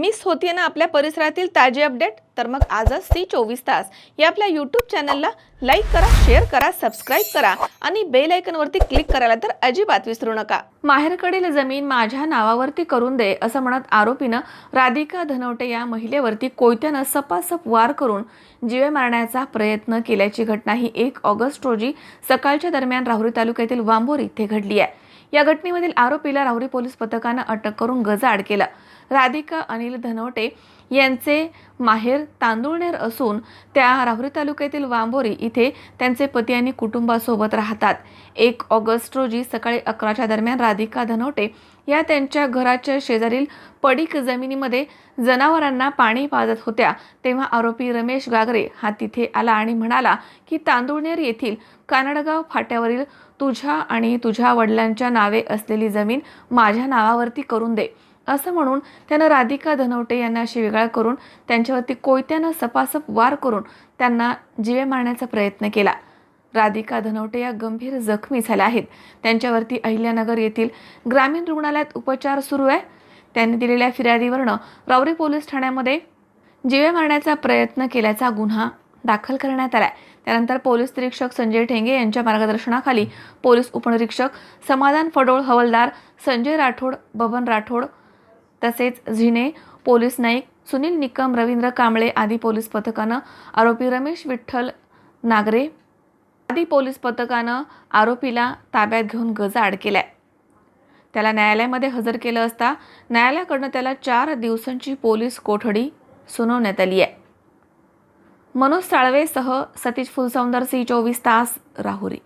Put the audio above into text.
Miss होतीये ना आपल्या परिसरातील ताजे अपडेट? तर मग आजच सी चोवीस तास. या आपल्या यूट्यूब चॅनलला लाईक करा शेअर करा सबस्क्राईब करा आणि बेल आयकनवरती क्लिक करायला तर अजिबात विसरू नका. माहेरकडील जमीन माझ्या नावावरती करून दे असं म्हणत आरोपीनं राधिका धनवटे या महिलेवरती कोयत्यानं सपासप वार करून जीवे मारण्याचा प्रयत्न केल्याची घटना ही एक ऑगस्ट रोजी सकाळच्या दरम्यान राहुरी तालुक्यातील वांबोर इथे घडली आहे. या घटनेमधील आरोपीला राहुरी पोलीस पथकानं अटक करून गजाआड केलं. राधिका अनिल धनवटे यांचे माहेर तांदुळनेर असून त्या राहुरी तालुक्यातील वांबोरी इथे त्यांचे पती आणि कुटुंबासोबत राहतात. एक ऑगस्ट रोजी सकाळी अकराच्या दरम्यान राधिका धनवटे या त्यांच्या घराच्या शेजारील पडीक जमिनीमध्ये जनावरांना पाणी पाजत होत्या. तेव्हा आरोपी रमेश गागरे हा तिथे आला आणि म्हणाला की तांदुळनेर येथील कानडगाव फाट्यावरील तुझ्या आणि तुझ्या वडिलांच्या नावे असलेली जमीन माझ्या नावावरती करून दे. असं म्हणून त्यानं राधिका धनवटे यांना शिवीगाळ करून त्यांच्यावरती कोयत्यानं सपासप वार करून त्यांना जिवे मारण्याचा प्रयत्न केला. राधिका धनवटे या गंभीर जखमी झाल्या आहेत. त्यांच्यावरती अहिल्यानगर येथील ग्रामीण रुग्णालयात उपचार सुरू आहे. त्यांनी दिलेल्या फिर्यादीवरनं रावरी पोलीस ठाण्यामध्ये जिवे मारण्याचा प्रयत्न केल्याचा गुन्हा दाखल करण्यात आलाय. त्यानंतर पोलीस निरीक्षक संजय ठेंगे यांच्या मार्गदर्शनाखाली पोलीस उपनिरीक्षक समाधान फडोळ हवलदार संजय राठोड बबन राठोड तसेच झिने पोलीस नाईक सुनील निकम रवींद्र कांबळे आदी पोलीस पथकानं आरोपी रमेश विठ्ठल नागरे आदी पोलीस पथकानं आरोपीला ताब्यात घेऊन गजाआड केलाय. त्याला न्यायालयामध्ये हजर केलं असता न्यायालयाकडनं त्याला चार दिवसांची पोलीस कोठडी सुनावण्यात आली आहे. मनोज साळवेसह सतीश फुलसौंदर सी चोवीस तास राहुरी.